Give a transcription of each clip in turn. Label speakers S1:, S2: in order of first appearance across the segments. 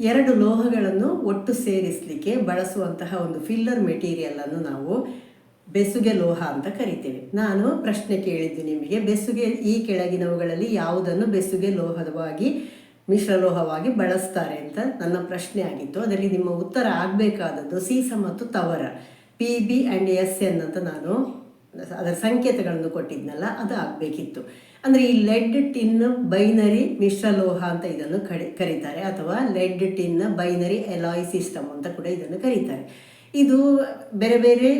S1: ಎರಡು ಲೋಹಗಳನ್ನು ಒಟ್ಟು ಸೇರಿಸಲಿಕ್ಕೆ ಬಳಸುವಂತಹ ಒಂದು ಫಿಲ್ಲರ್ ಮೆಟೀರಿಯಲ್ ಅನ್ನು ನಾವು ಬೆಸುಗೆ ಲೋಹ ಅಂತ ಕರಿತೇವೆ. ನಾನು ಪ್ರಶ್ನೆ ಕೇಳಿದ್ದು ನಿಮಗೆ, ಬೆಸುಗೆ ಈ ಕೆಳಗಿನವುಗಳಲ್ಲಿ ಯಾವುದನ್ನು ಬೆಸುಗೆ ಲೋಹವಾಗಿ ಮಿಶ್ರಲೋಹವಾಗಿ ಬಳಸ್ತಾರೆ ಅಂತ ನನ್ನ ಪ್ರಶ್ನೆ ಆಗಿತ್ತು. ಅದರಲ್ಲಿ ನಿಮ್ಮ ಉತ್ತರ ಆಗಬೇಕಾದದ್ದು ಸೀಸ ಮತ್ತು ತವರ P B and S N ಅಂತ ನಾನು ಅದರ ಸಂಕೇತಗಳನ್ನು ಕೊಟ್ಟಿದ್ನಲ್ಲ, ಅದು ಆಗಬೇಕಿತ್ತು. ಅಂದರೆ ಈ ಲೆಡ್ ಟಿನ್ ಬೈನರಿ ಮಿಶ್ರಲೋಹ ಅಂತ ಇದನ್ನು ಕಡಿ, ಕರೀತಾರೆ, ಅಥವಾ lead tin binary alloy system ಅಂತ ಕೂಡ ಇದನ್ನು ಕರೀತಾರೆ. ಇದು ಬೇರೆ ಬೇರೆ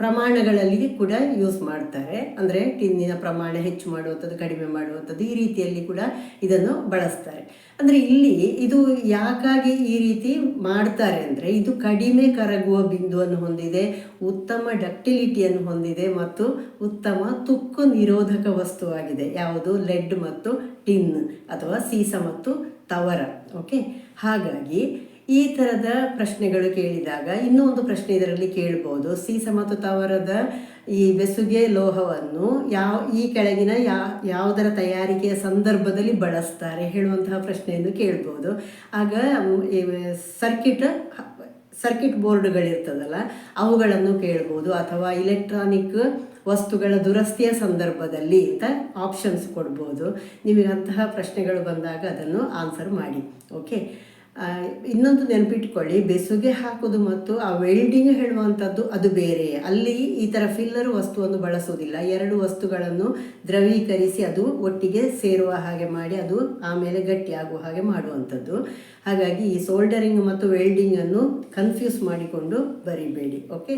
S1: ಪ್ರಮಾಣಗಳಲ್ಲಿ ಕೂಡ ಯೂಸ್ ಮಾಡ್ತಾರೆ. ಅಂದರೆ ಟಿನ್ನಿನ ಪ್ರಮಾಣ ಹೆಚ್ಚು ಮಾಡುವಂಥದ್ದು, ಕಡಿಮೆ ಮಾಡುವಂಥದ್ದು ಈ ರೀತಿಯಲ್ಲಿ ಕೂಡ ಇದನ್ನು ಬಳಸ್ತಾರೆ. ಅಂದರೆ ಇಲ್ಲಿ ಇದು ಯಾಕಾಗಿ ಈ ರೀತಿ ಮಾಡ್ತಾರೆ ಅಂದರೆ ಇದು ಕಡಿಮೆ ಕರಗುವ ಬಿಂದುವನ್ನು ಹೊಂದಿದೆ, ಉತ್ತಮ ಡಕ್ಟಿಲಿಟಿಯನ್ನು ಹೊಂದಿದೆ ಮತ್ತು ಉತ್ತಮ ತುಕ್ಕು ನಿರೋಧಕ ವಸ್ತುವಾಗಿದೆ. ಯಾವುದು? ಲೆಡ್ ಮತ್ತು ಟಿನ್ ಅಥವಾ ಸೀಸ ಮತ್ತು ತವರ. ಓಕೆ ಹಾಗಾಗಿ ಈ ಥರದ ಪ್ರಶ್ನೆಗಳು ಕೇಳಿದಾಗ ಇನ್ನೂ ಒಂದು ಪ್ರಶ್ನೆ ಇದರಲ್ಲಿ ಕೇಳ್ಬೋದು. ಸೀಸ ಮತ್ತು ತವರದ ಈ ಬೆಸುಗೆ ಲೋಹವನ್ನು ಯಾವ, ಈ ಕೆಳಗಿನ ಯಾ, ಯಾವುದರ ತಯಾರಿಕೆಯ ಸಂದರ್ಭದಲ್ಲಿ ಬಳಸ್ತಾರೆ ಹೇಳುವಂತಹ ಪ್ರಶ್ನೆಯನ್ನು ಕೇಳ್ಬೋದು. ಆಗ ಸರ್ಕಿಟ್ ಸರ್ಕಿಟ್ ಬೋರ್ಡ್ಗಳಿರ್ತದಲ್ಲ, ಅವುಗಳನ್ನು ಕೇಳ್ಬೋದು. ಅಥವಾ ಇಲೆಕ್ಟ್ರಾನಿಕ್ ವಸ್ತುಗಳ ದುರಸ್ತಿಯ ಸಂದರ್ಭದಲ್ಲಿ ಅಂತ ಆಪ್ಷನ್ಸ್ ಕೊಡ್ಬೋದು. ನಿಮಗೆ ಅಂತಹ ಪ್ರಶ್ನೆಗಳು ಬಂದಾಗ ಅದನ್ನು ಆನ್ಸರ್ ಮಾಡಿ. ಓಕೆ? ಇನ್ನೊಂದು ನೆನಪಿಟ್ಕೊಳ್ಳಿ, ಬೆಸುಗೆ ಹಾಕೋದು ಮತ್ತು ಆ ವೆಲ್ಡಿಂಗ್ ಹೇಳುವಂಥದ್ದು ಅದು ಬೇರೆ. ಅಲ್ಲಿ ಈ ಥರ ಫಿಲ್ಲರ್ ವಸ್ತುವನ್ನು ಬಳಸೋದಿಲ್ಲ ಎರಡು ವಸ್ತುಗಳನ್ನು ದ್ರವೀಕರಿಸಿ ಅದು ಒಟ್ಟಿಗೆ ಸೇರುವ ಹಾಗೆ ಮಾಡಿ ಅದು ಆಮೇಲೆ ಗಟ್ಟಿಯಾಗುವ ಹಾಗೆ ಮಾಡುವಂಥದ್ದು. ಹಾಗಾಗಿ ಈ ಸೋಲ್ಡರಿಂಗ್ ಮತ್ತು ವೆಲ್ಡಿಂಗನ್ನು ಕನ್ಫ್ಯೂಸ್ ಮಾಡಿಕೊಂಡು ಬರೀಬೇಡಿ ಓಕೆ